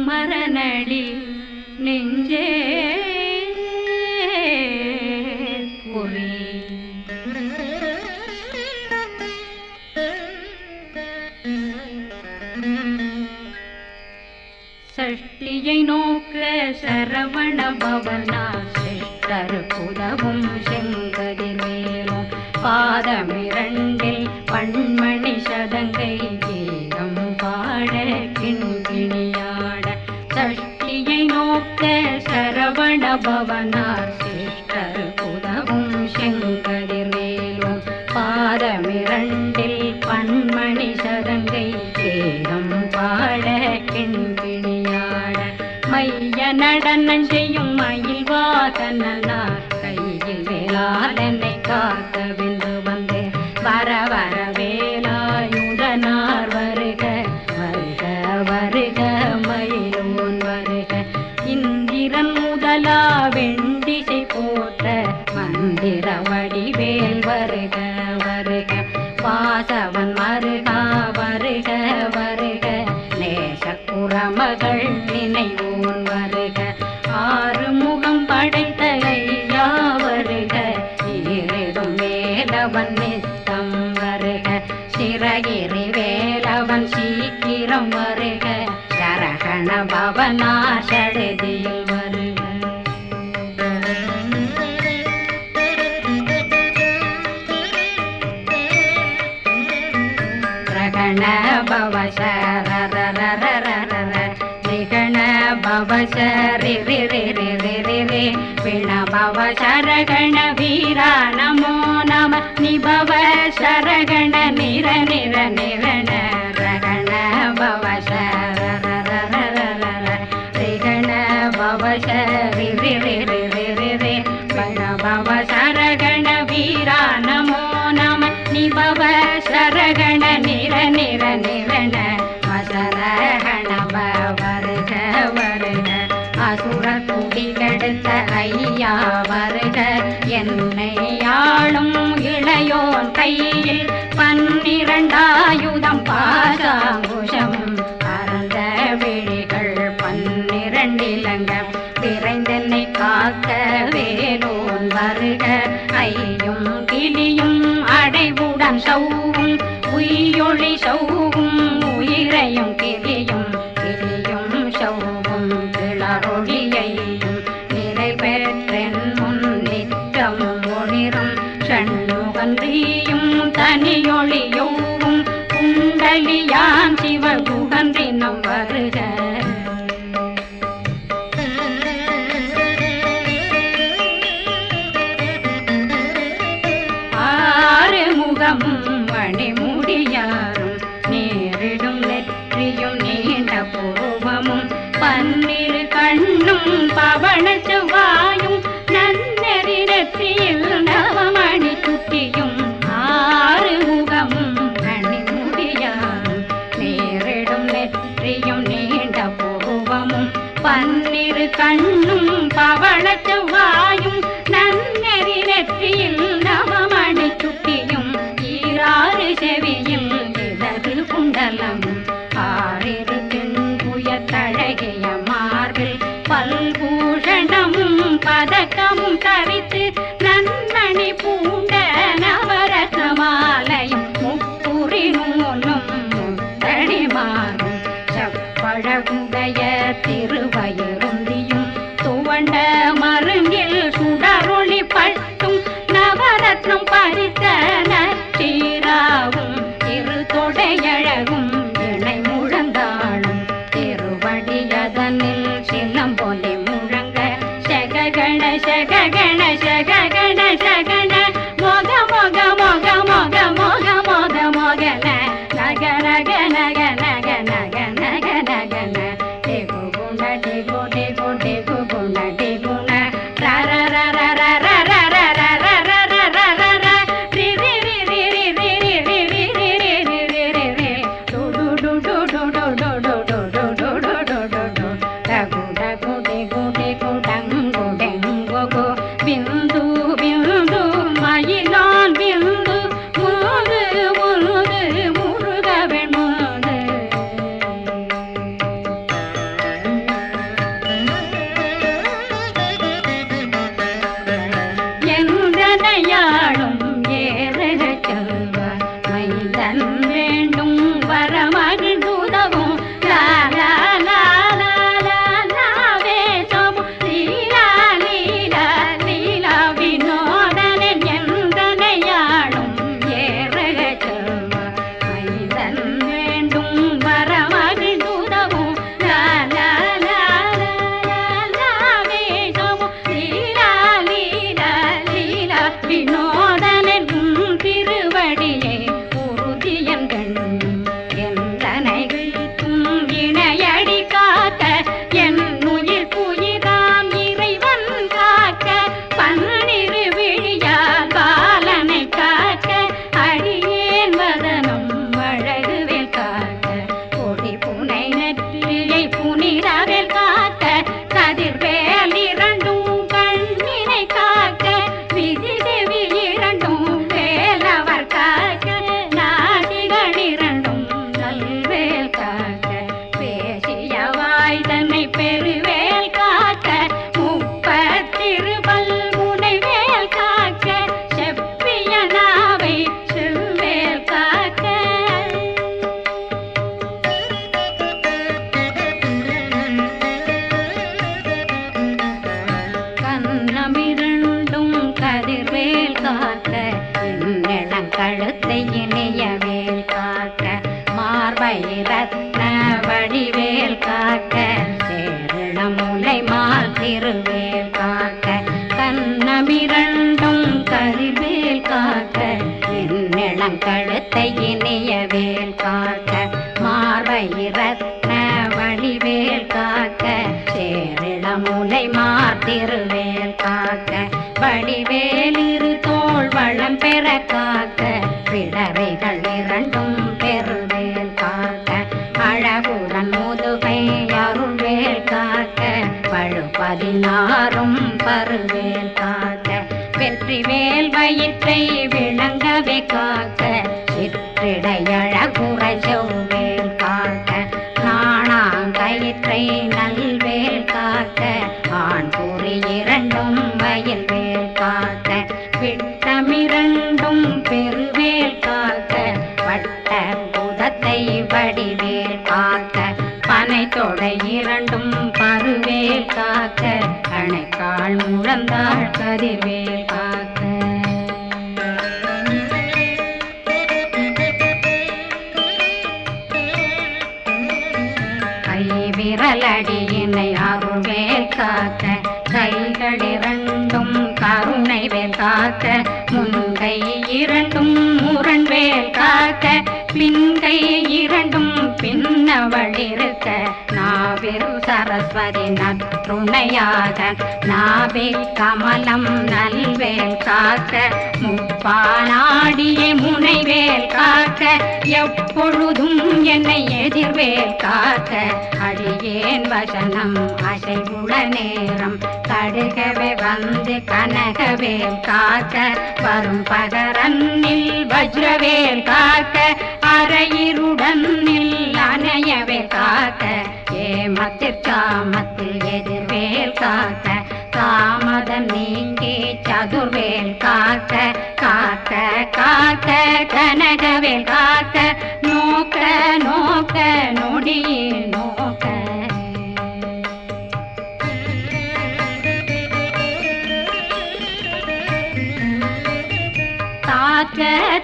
குமரனடி நெஞ்சே பொறி. சஷ்டியை நோக்க சரவண பவனா சிஷ்டர் புதவும் செங்கதிர் மேலும் பாதமிரண்டில் பண்மணி சரவண சிஷ்டர் புதவும் செங்கதிர் மேலும் பாதமிரண்டில் பன்மணி சதங்கை கீதம் பாட கிண்பிணியாட மைய நடனம் செய்யும் மயில் வாதனார் கையில் வேளாளனை காக்க நினைவோன் வருக சரகண நிர நிர நிரண ரகண பவ சரண பவ சரி ரி பவ சரகண வீரா நமோ நம நிபவ சரகண நிர நிர நிரண மசரகண வருக வருக அசுர குடி கெடுத்த ஐயா வருக என் இளையோன் கையில் பன்னிரண்டாயுதம் பாசாங்குஷம் Salam. ಗಣಶ ಗಣಶ காக்க சேரண முலை மால் திருவேல் காக்க கண்ணமிரண்டும் கரிவேல் காக்க என்னிடம் கழுத்தை இனிய வெற்றிவேல் வயிற்றை விளங்கவே காக்க சிற்றிடையழகுறை செவ்வேல் காக்க நாணாங்கயிற்றை நல்வேல் காக்க ஆண் குறி இரண்டும் வயல்வேல் காக்க விட்டமிரண்டும் பெருவேல் காக்க வட்ட புதத்தை வடிவேல் காக்க பனை இரண்டும் பருவேல் காக்க அணைக்கால் முழந்தாள் கதிர்வேல் விரலடியினை அருள்வேல் காக்க கைகளிரண்டும் கருணை வேல் காக்க முன்கை இரண்டும் முரண்வேல் காக்க பின்கை இரண்டும் பின்னவழிருக்க நாவில் சரஸ்வதி நற்றுணையாக நாவில் கமலம் நல்வேல் காக்க முப்பானாடியை முனைவேல் காக்க எப்பொழுதும் என்னை எதிர்வேல் காக்க அடியேன் வசனம் அசைவுள நேரம் கடுகவே வந்து கனகவேல் காக்க வரும் பகரன்னில் வஜ்ரவேல் காக்க அரையிருடன் அணையவே காக்க. ஏமத்தில் காமத்தில் எதிர்வேல் காக்க காமதம் நீங்கி சதுர்வேல் காக்க காக்க காக்க கனகவேல் காக்க. நோக்க நோக்க நொடியில் நோ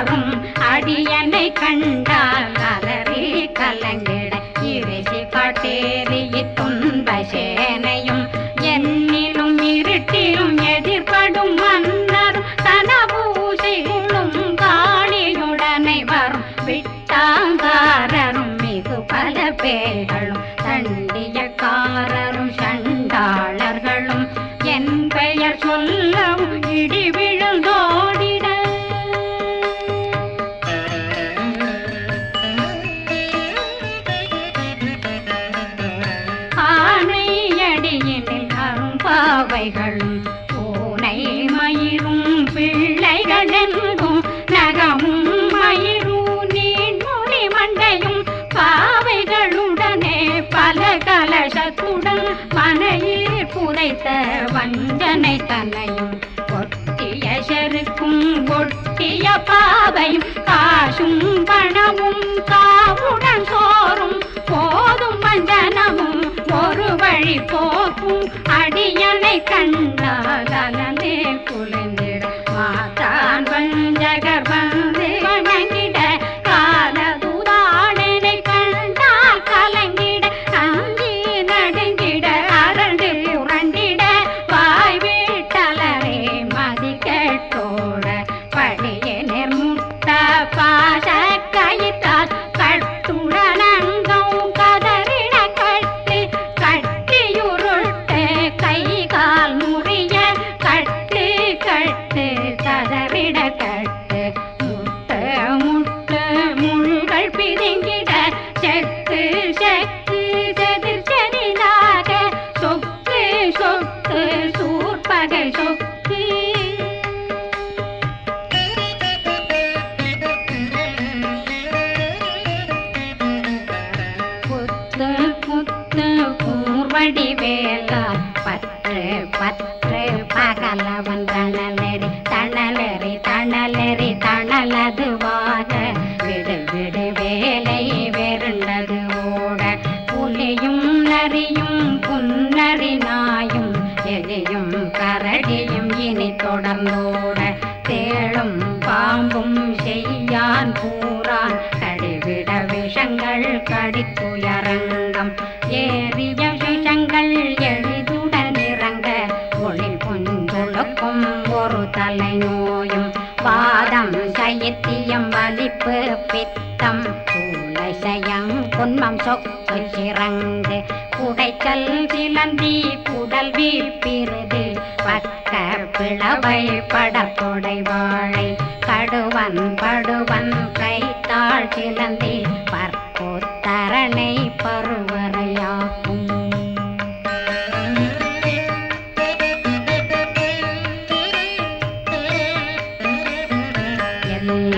பிரம்மராட்சதரும் அடியனை கண்டால் வஞ்சனை தலையும் ஒட்டிய செருக்கும் ஒட்டிய பாவையும் காசும் பணமும் காவுடன் சோறும். போதும் வஞ்சனமும் ஒரு வழி போக்கும். அடியனை கண்டால் அலனே குளிர்ந்திட கடித்துயரங்கம் ஏறிய விஷங்கள் எளிதுடன் இறங்க ஒளில் புஞ்சொழுக்கும் ஒரு தலை நோயும் வாதம் சைத்தியம் வலிப்பு பித்தம் சூளை சயம் குன்மம் சொக்கு சிறங்கு குடைச்சல் சிலந்தி குடல் வீழ்பிருது பக்க பிளவை படத்தொடை வாழை. கடுவன் படுவன் கைத்தாள் சிலந்தி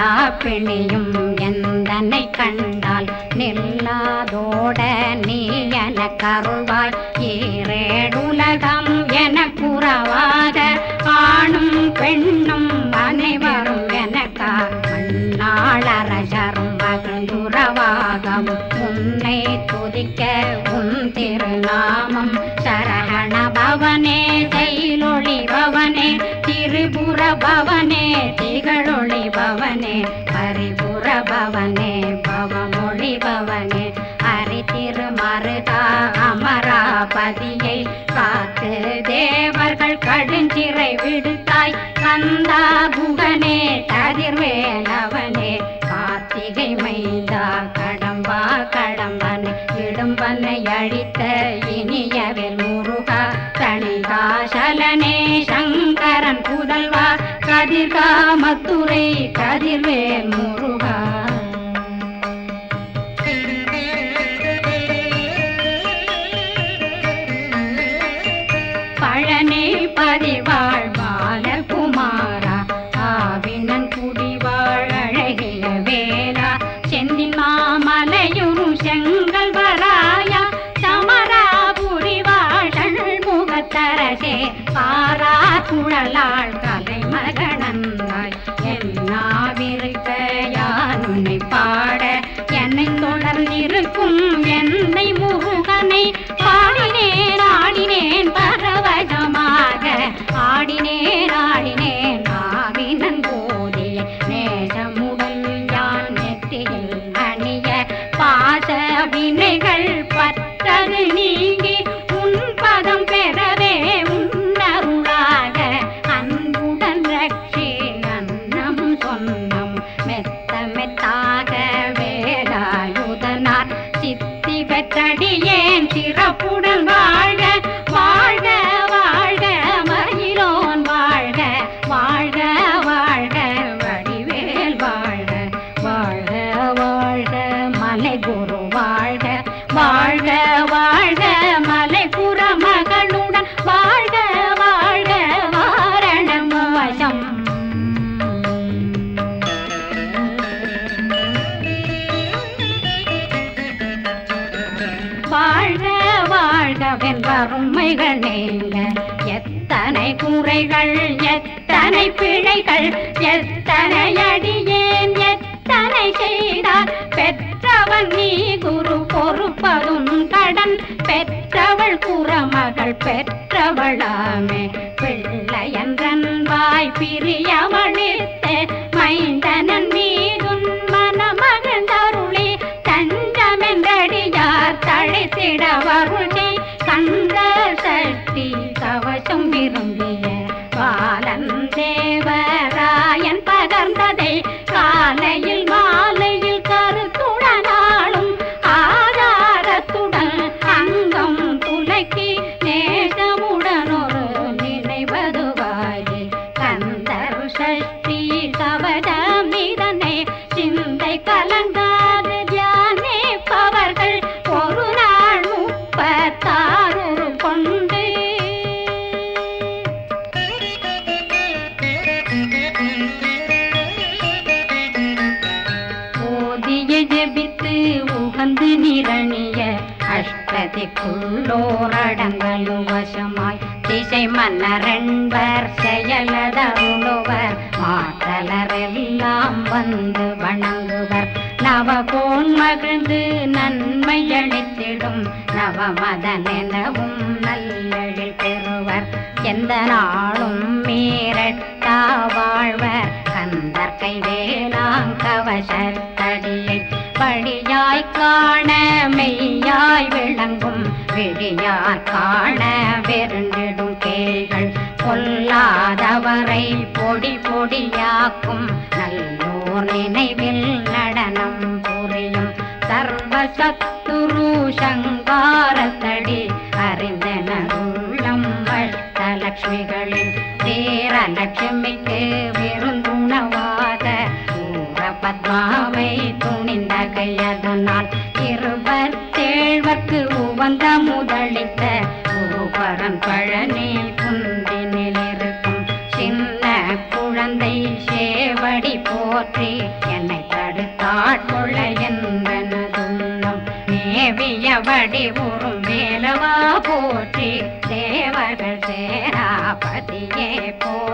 எல்லா பிணியும் எந்தனை கண்டால் நில்லாதோட நீ என கருவாய்? ஈரேடுலகம் என குறவாத ஆணும் பெண்ணும் அனைவரும் எனக்கா மண்ணாளரசரும் மகிழ்ந்துறவாகவும் உன்னை துதிக்க உன் திருநாமம் சரகண பவனே செயலொளி பவனே திரிபுர பவனே திகழொளி பவனே பரிபுர பவனே பவமொழி பவனே ஹரி திருமருகா அமராபதியை காத்து தேவர்கள் கடுஞ்சிறை விடுத்தாய் கந்தா புகனே கதிர்வேலவனே. கார்த்திகை மைந்தா கடம்பா கடம்பனை இடும்பனை அழித்த இனியவில் முருகா தணிகாசலனே சங்கரன் கதிர் காமத்துறை கதிர்வேல் முருகா. பழனி பதிவாள் அஷ்டதிக்குள்ளோரடங்களும் வசமாய் திசை மன்னரன்பர் செயலதருளுவர் மாற்றலரெல்லாம் வந்து வணங்குவர். நவகோன் மகிழ்ந்து நன்மை அளித்திடும் நவமதன் எனவும் நல்லெழில் பெறுவர். எந்த நாளும் மீரட்டா வாழ்வர். கந்தற்கை வேளாங்கவசத்தடிய வழியாய் காண மெய்யாய் விளங்கும். விழியார் காண வெருண்டிடும் கேள்கள் கொல்லாதவரை பொடி பொடியாக்கும். நல்லோர் நினைவில் நடனம் புரியும் சர்வ சத்துரு சங்காரத்தடி. அறிந்தனருள்ளம் வட்டலட்சுமிகளின் வீரலட்சுமிக்கு விருந்துணவாத பத்மாவை தகையதனால் இருவர் தேழ்வர்க்கு உவந்த முதலித்த உருபரன் பழனி குந்தினில் இருக்கும் சின்ன குழந்தை சேவடி போற்றி என்னை தடுத்தாள் என்பனதுள்ளம் மேவிய வடி உறும் போற்றி தேவர்கள் சேராபதியே போ